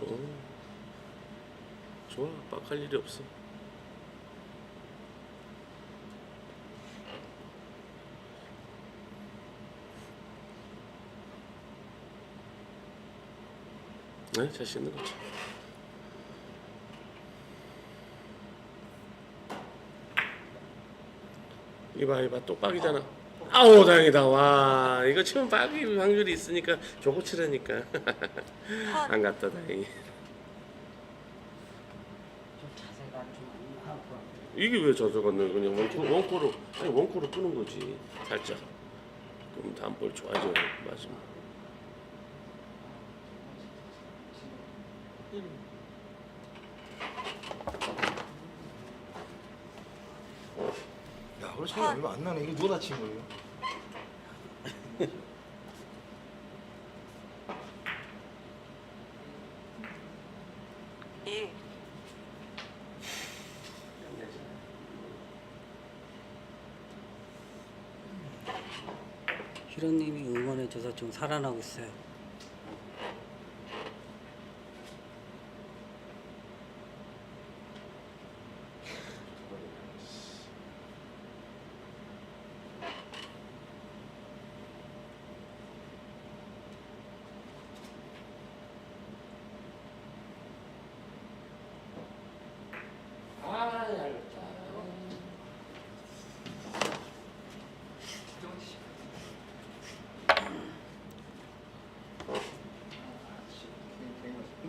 어. 좋아, 빡할 일이 없어. 네, 자신 있는 거죠. 이봐, 이봐, 또 빡이잖아. 아우, 다행이다. 와, 이거 치면 빡이 확률이 있으니까 조고 치라니까. 안 갔다, 다행히. 좀 자세가 좀안 하고 이게 왜 젖어갔네 그냥 원코, 원코로 아니 원코로 끄는 거지 살짝 그럼 다음 볼 좋아져 맞으면 야, 그래 차이 얼마 안 나네. 이거 누가 다친 거예요? 일, 희로님이 응원해줘서 좀 살아나고 있어요.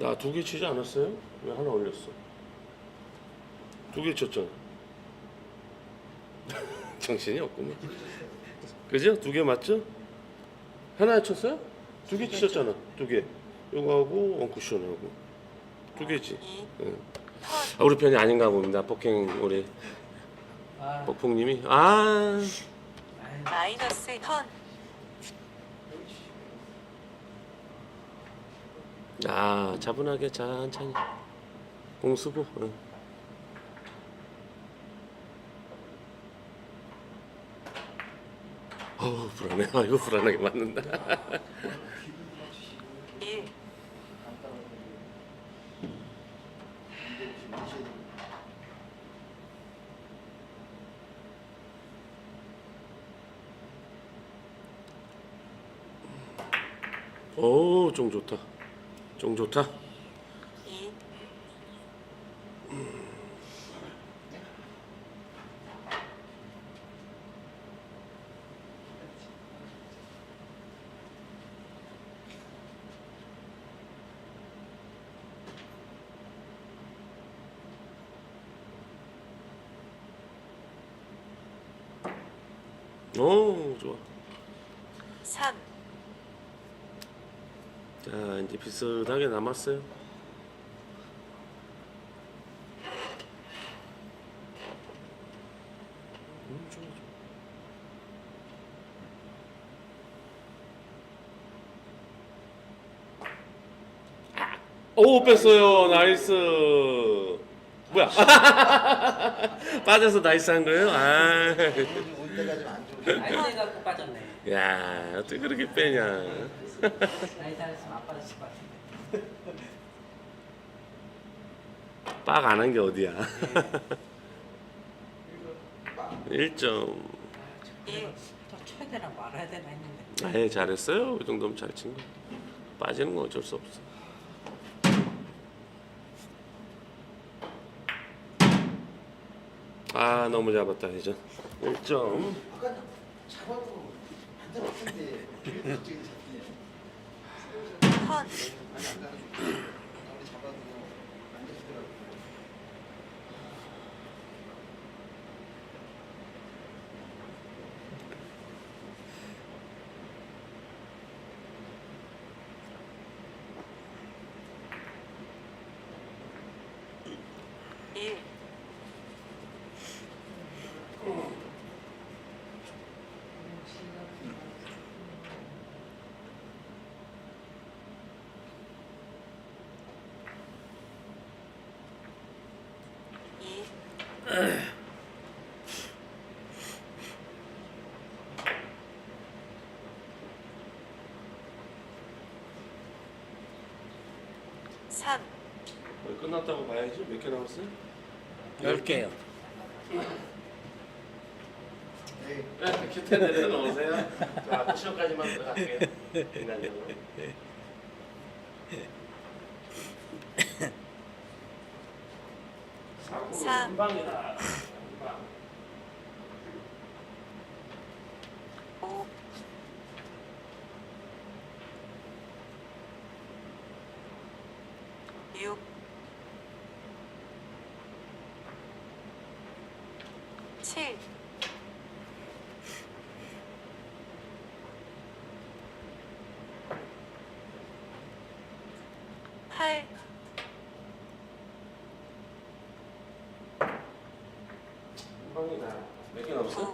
나두개 치지 않았어요? 왜 하나 올렸어? 두 개 쳤잖아 정신이 없구만 그죠? 두 개 맞죠? 하나 쳤어요? 두 개 치셨잖아 두 개 요거하고 원쿠션하고 두 개지 이, 응. 아, 우리 편이 아닌가 봅니다. 폭행 우리 아, 폭풍님이 아 마이너스 턴, 아, 차분하게 천천히 공수부. 응. 어우 불안해. 아 이거 불안하게 맞는다. 일, 오좀 좋다. 좀 좋다. 이, 오 좋아. 삼, 자 이제 비슷하게 남았어요. 오 뺐어요 나이스 뭐야 빠져서 나이스 한 거예요? 아, 올 때까지 안 좋은. 나이스 갖고 빠졌네. 야 어떻게 그렇게 빼냐 나이스 했으면 안 빠졌을 것 같은데. 빡 안 한 게 어디야? 1점. 일, 또 쳐야 되나 말아야 되나 했는데. 아예 잘했어요. 이 정도면 잘 친 거. 빠지는 건 어쩔 수 없어. 아 너무 잡았다 이제. 1점. 아까 안 잡았는데. 갑자기 잡히네. 턴, 아니 안 가는 중. 아무리 잡아도 안 잡히더라고. 일, 3, 어, 끝났다고 봐야지. 몇 개 남았어요? 10개요. 에이, 네, 큐테 내려 놓으세요. 자, 쿠션까지만 들어갈게요. 인간적으로. 사고 사. 한 방이다. 한 방. 5, 6, 7, 8, 한 방이다. 몇개 남았어?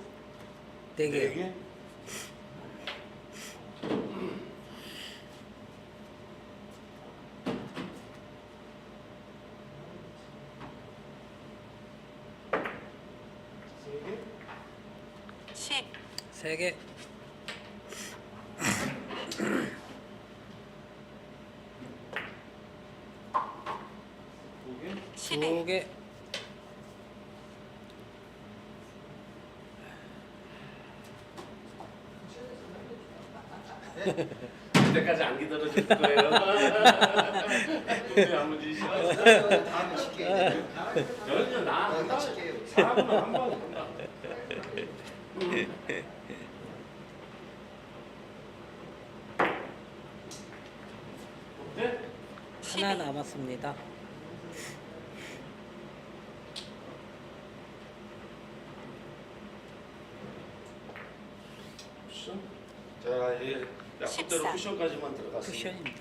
9, 4개. 개? 세 개? 10, 3개. 두 개? 11, 2개. 그때까지 안 기다려줄 거예요. 근데 아무 짓이 싫어. 다음에 칠게요. 전혀 나 어, 한 방, 칠게요. 사람은 한 방에 한다. 네? 하나 12, 남았습니다. 쿠션? 자, 이제 약속대로 십사. 쿠션까지만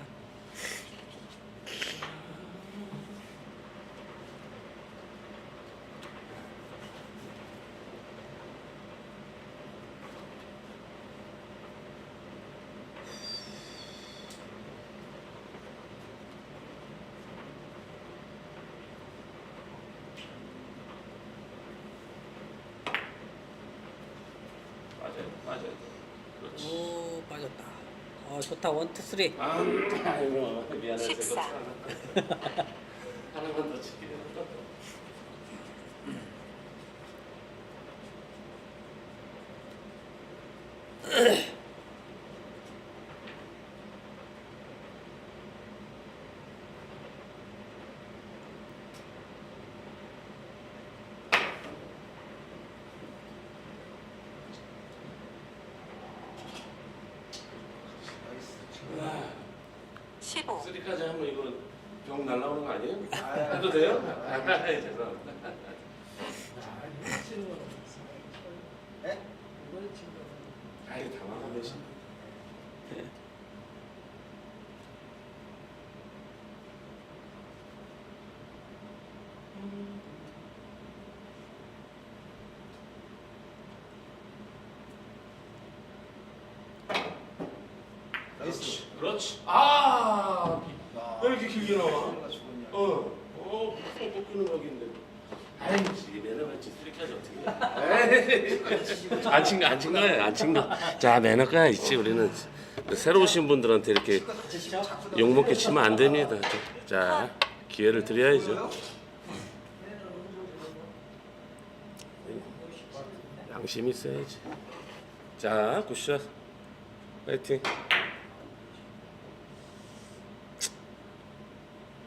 어, 좋다 원투 쓰리. 아, 미안해. 14. 쓰리까지 하면 이거 병 날라오는 거 아니에요? 해도 돼요? 아, 죄송합니다. 에? 아이 당황하면 심. 나이스. 그렇지. 아, 아, 왜 이렇게 길게 나와? 어, 어, 무슨 뽑히는 각인데. 아이, 이 매너 같이 쓰리까지 어떻게 해? 안친 거, 안친 거예요, 안친 거. 자, 매너가 있지, 우리는. 새로 오신 분들한테 이렇게 욕먹게 치면 안 됩니다. 자, 기회를 드려야죠. 양심 있어야지. 자, 굿샷. 파이팅.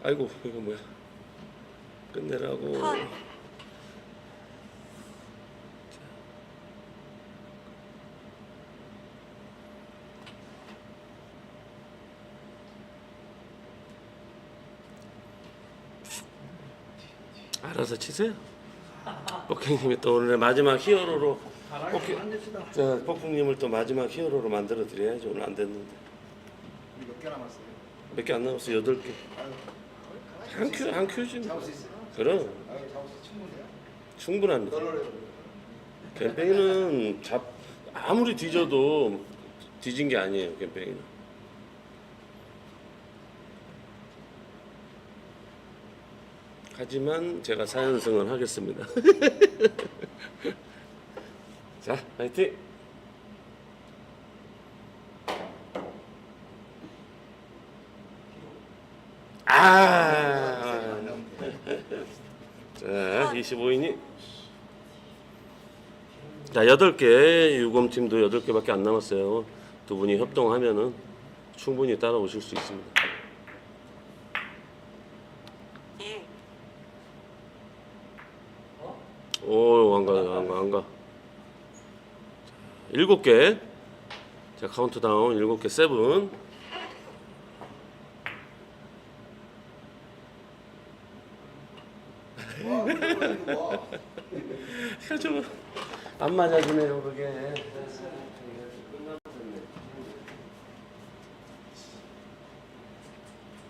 아이고, 이거 뭐야. 끝내라고. 턴, 알아서 치세요. 복행님이 또 오늘 마지막 히어로로 복행, 자, 복풍님을 또 마지막 히어로로 만들어 드려야죠. 오늘 안 됐는데 우리 몇 개 남았어요? 몇 개 안 남았어 여덟 개. 아유, 한 큐, 한 큐지. 뭐. 그럼. 충분합니다. 캠페인은 잡 아무리 뒤져도 뒤진 게 아니에요. 캠페인은. 하지만 제가 4연승을 하겠습니다. 자, 파이팅! 아. 자, 25인이. 자, 8개, 유검팀도 8개밖에 안 남았어요. 두 분이 협동하면은 충분히 따라오실 수 있습니다. 1 오, 안 가, 안 가, 안 가. 자, 일곱 개. 자, 카운트다운 일곱 개, 세븐. 와, 이거 이거 와. 좀, 안 맞아주네요, 그게.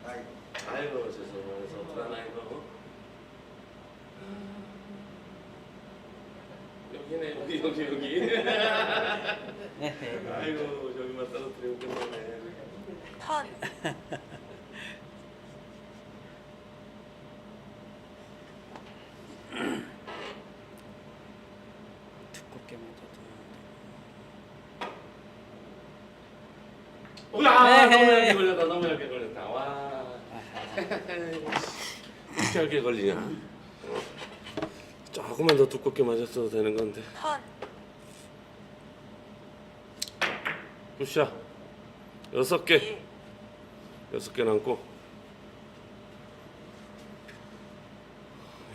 아이, 아이고, 죄송해서 어떡하나, 이거. 여기네, 여기, 여기, 여기. 아이고, 저기만 떨어뜨리면 끝나네. 턴 두껍게 맞아도. 우와, 에헤이. 너무 얇게 걸렸다, 너무 얇게 걸렸다. 와. 이렇게 얇게 걸리냐? 조금만 더 두껍게 맞았어도 되는 건데. 턴 굿샷. 여섯 개. 1 여섯 개 남고.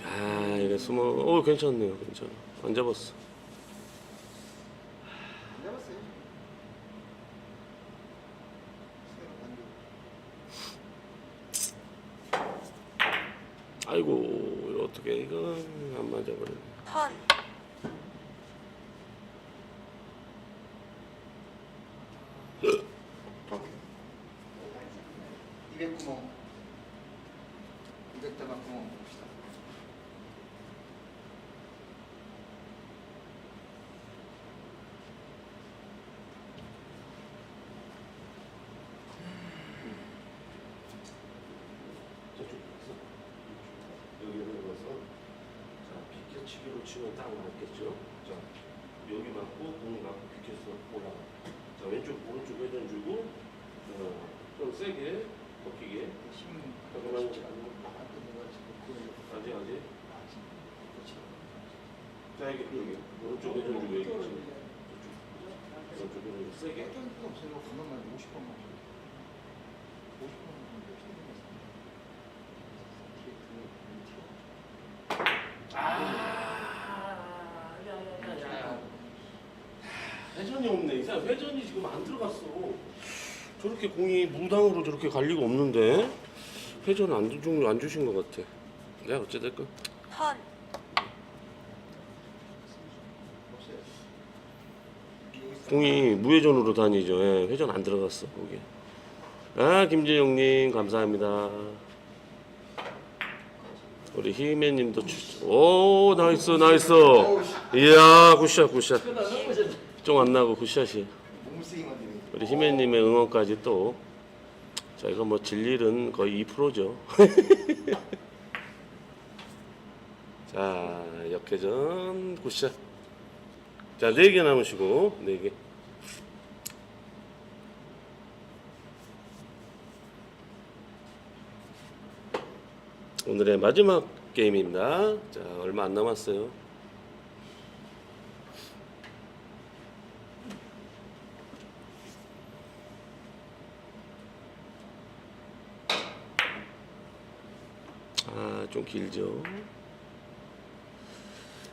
야, 이게 숨어. 오, 괜찮네요. 괜찮아. 안 잡았어. 안 잡았어요. 새로 만들고. 아이고, 이거 어떻게 이거는 안 맞아버리네. 턴 오케이. 200구멍. 200대만 구멍 봅시다. 저쪽 봤어? 여기를 넣어서 자 비켜치기로 치면 딱 맞겠죠? 자 여기 맞고 공 맞고 비켜서 올라가 자 왼쪽 오른쪽 회전 주고 어, 좀 세게 지금 그 아직 아직 아직 그렇지. 자 여기 여기 오른쪽 회전 주고 여기 저쪽 오른쪽 회전 주고 세게 거 없어요. 가만만 50번만. 50번만 좀 회전이 없네. 이 사람 회전이 지금 안 들어갔어. 저렇게 공이 무당으로 저렇게 갈 리가 없는데 회전 안, 주, 안 주신 것 같아. 네, 어찌됐건. 턴 없어요. 공이 무회전으로 다니죠. 예, 회전 안 들어갔어, 거기. 아, 김재용님, 감사합니다. 우리 희매님도 주... 오, 나이스, 나이스. 이야, 굿샷, 굿샷. 좀안 나고 굿샷이. 몸쓰기만 되네. 우리 희매님의 응원까지 또 저희가 뭐 진릴은 거의 2%죠. 자 역회전 굿샷. 자 4개 남으시고 4개. 오늘의 마지막 게임입니다. 자 얼마 안 남았어요. 아, 좀 길죠.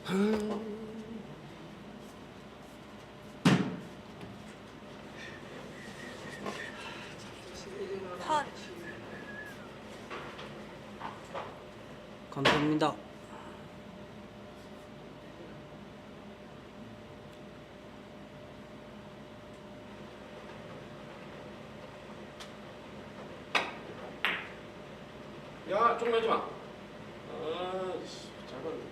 턴 감사합니다. 야, 좀 내지 마. 아, 씨, 잡았네.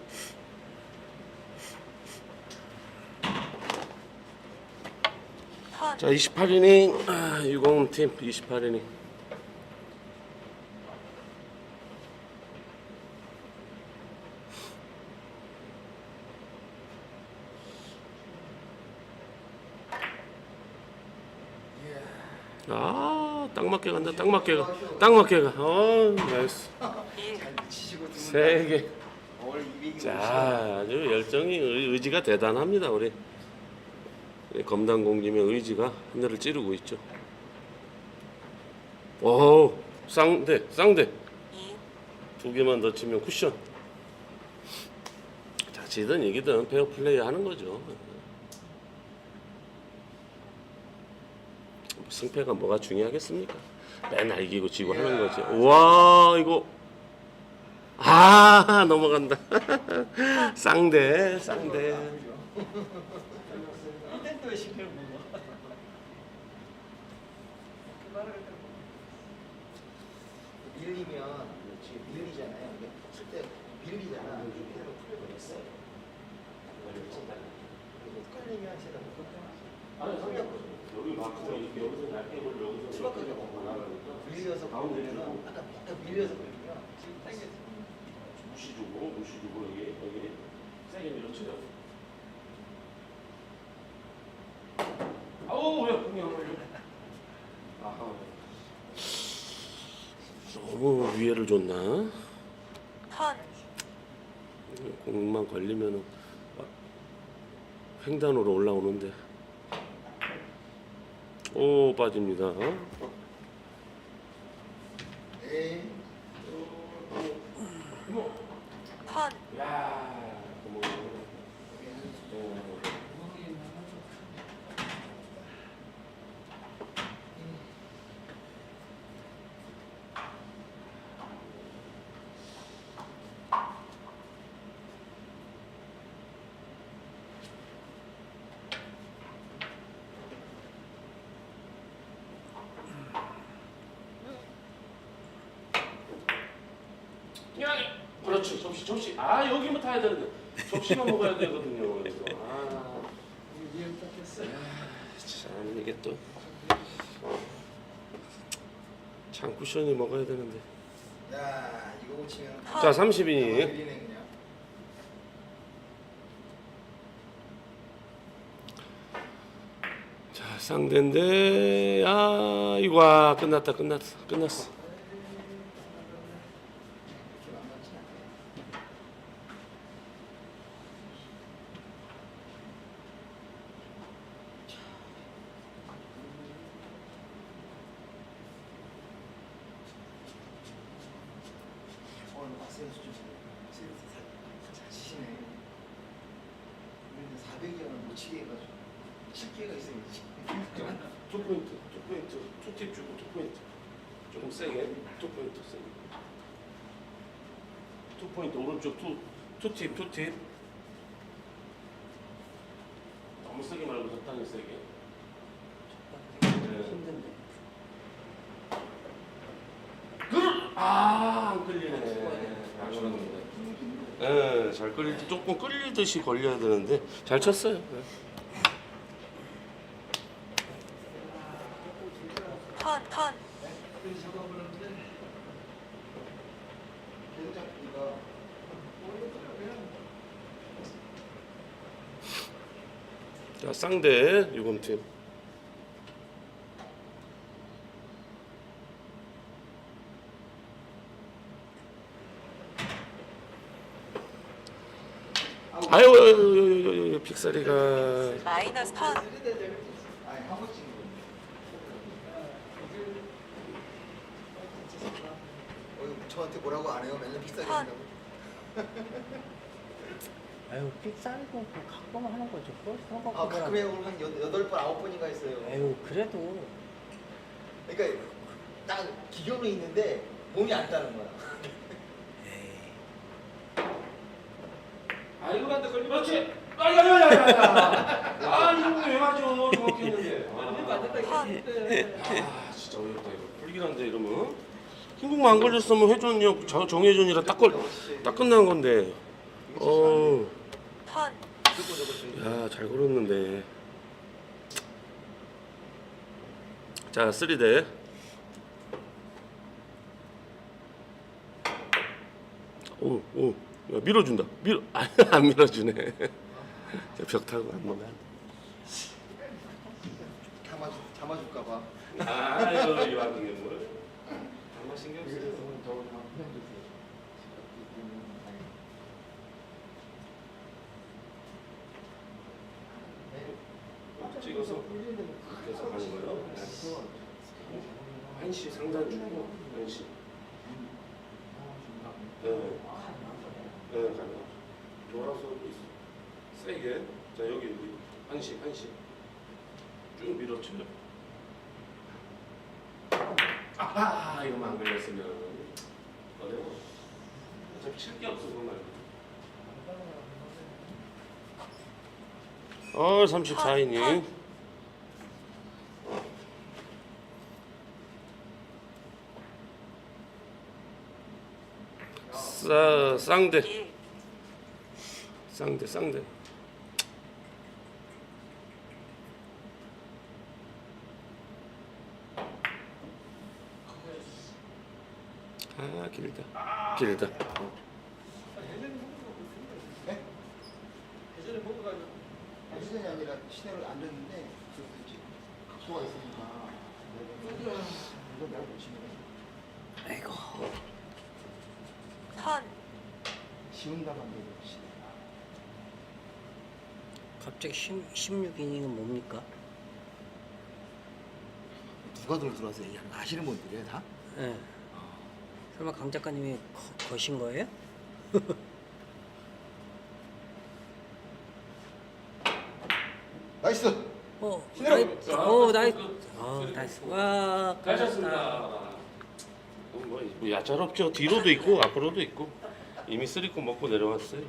턴 자, 28이닝 아, 유공 팀 28이닝. 아, 딱 맞게 간다. 딱 맞게 가. 딱 맞게 가. 어, 나이스. 1. 잘 미치시고 드는 세 개. 월 200이 자, 아주 열정이 의- 의지가 대단합니다. 우리 검단 공님의 의지가 하늘을 찌르고 있죠. 오, 쌍대, 쌍대. 2. 두 개만 더 치면 쿠션. 자, 지든 이기든 페어 플레이 하는 거죠. 승패가 뭐가 중요하겠습니까? 맨날 이기고 지고 하는 거지. 와, 이거 아 넘어간다. 쌍대, 쌍대. 또 실패를 먹어. 밀리면 지금 밀리잖아요. 이게 칠때 밀리잖아. 이대로 풀려버렸어. 이거 끌리면 세다 못 끌려. 여기 마크가 이렇게 여기서 얇게 걸려 여기서 추가까지 밀려서 가운데는 아까 약간 밀려서 걸리면 지금 당겼어. 무시 주고 무시 주고 여기 여기 세게 밀어쳐요. 걸려? 아하. 너무 위해를 줬나? 턴. 공만 걸리면은 횡단으로 올라오는데. 오 빠집니다. 야, 그렇지 접시 접시. 아 여기만 타야 되는데 접시만 먹어야 되거든요. 그래서 아. 참 이게 또 창쿠션이 먹어야 되는데. 야 이거 고치면 자 30이. 밀리네 그냥. 자 상대인데 아 이거 와 끝났다 끝났어 끝났어. 이렇게 만만치 않네. 오늘 박세현 수준 잘 치시네. 우리는 400이면 못 해가지고 10개가 있어야지. 투 포인트 투 포인트 투팁 주고 투 포인트 조금 세게 투 포인트 세게. 투 포인트 오른쪽 투 투팁 투팁. 너무 세게 말고 적당히 세게. 힘든데. 아, 안 끌리네. 안 끌었는데. 예, 잘 끌릴 때 조금 끌리듯이 걸려야 되는데 잘 쳤어요. 네. 턴. 턴. 자, 쌍대 유검팀. 아유, 아유, 아유, 아유, 아유, 아유, 픽사리가 마이너스 턴. 거. 어, 저한테 뭐라고 안 해요? 맨날 비싸게 아. 한다고. 아유 삑사리고 그 가끔 하는 거죠. 그걸 생각하고 아 가끔에 오늘 한 여- 여덟 번 아홉 번인가 했어요. 아유 그래도 그러니까 딱 기교는 있는데 몸이 안 따는 거야. 아, 이거 한테 걸리 그렇지. 아, 야, 야, 야, 야, 야. 아, 이거 왜 맞아? 정확했는데. 아, 아, 진짜 어이없다 이거. 불길한데 이러면. 흰국만 안 걸렸으면 회전력 저- 정회전이라 딱 걸, 딱 끝난 건데. 어, 턴. 야, 잘 걸었는데. 자, 3대. 오, 오, 야, 밀어준다. 밀어, 아, 안 밀어주네. 벽 타고 한 번만. 담아주, 담아줄까봐. 아유 이 와중에 뭘? 아무 신경 쓰세요. 어, 찍어서 그래서 하는 거예요. 네. 한시 상단 주고 한시. 세게. 자 여기 여기 한시 한시. 쭉 밀어쳐요. 아 이거만 안 걸렸으면 어려워. 어차피 칠게 없어 그거 말고. 어 34이니. 싸 쌍대 1 쌍대 쌍대. 아 길다 길다. 예전에 예전이 아니라 안 각도가 있으니까 내가. 아이고. 턴 되고 시대. 갑자기 10, 16이닝은 뭡니까? 누가 들 들어와서 얘기 아시는 분들이에요 다? 예. 설마 강 작가님이 거, 거신 거예요? 나이스. 어, 신으로. 나이, 어, 나이, 어, 나이스. 와, 가셨습니다. 뭐, 뭐 야짤없죠. 뒤로도 있고 앞으로도 있고 이미 쓰리코 먹고 내려왔어요.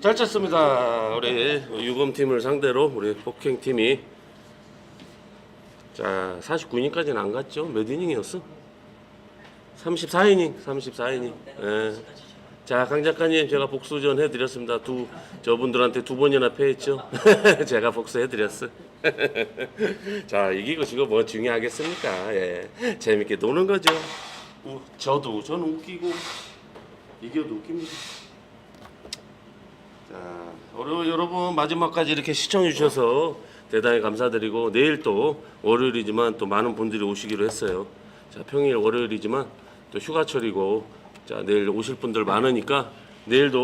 잘 쳤습니다. 우리 유검 팀을 상대로 우리 폭행 팀이 자 49이닝까지는 안 갔죠. 몇 이닝이었어? 34이닝, 34이닝. 예. 자, 강 작가님 제가 복수전 해드렸습니다. 두 저분들한테 두 번이나 패했죠. 제가 복수해드렸어. 자, 이기고 지고 뭐 중요하겠습니까? 예, 재밌게 노는 거죠. 우, 저도 저는 웃기고 이겨도 웃깁니다. 자, 오늘 여러분 마지막까지 이렇게 시청해 주셔서 대단히 감사드리고 내일 또 월요일이지만 또 많은 분들이 오시기로 했어요. 자, 평일 월요일이지만 또 휴가철이고 자, 내일 오실 분들 많으니까 내일도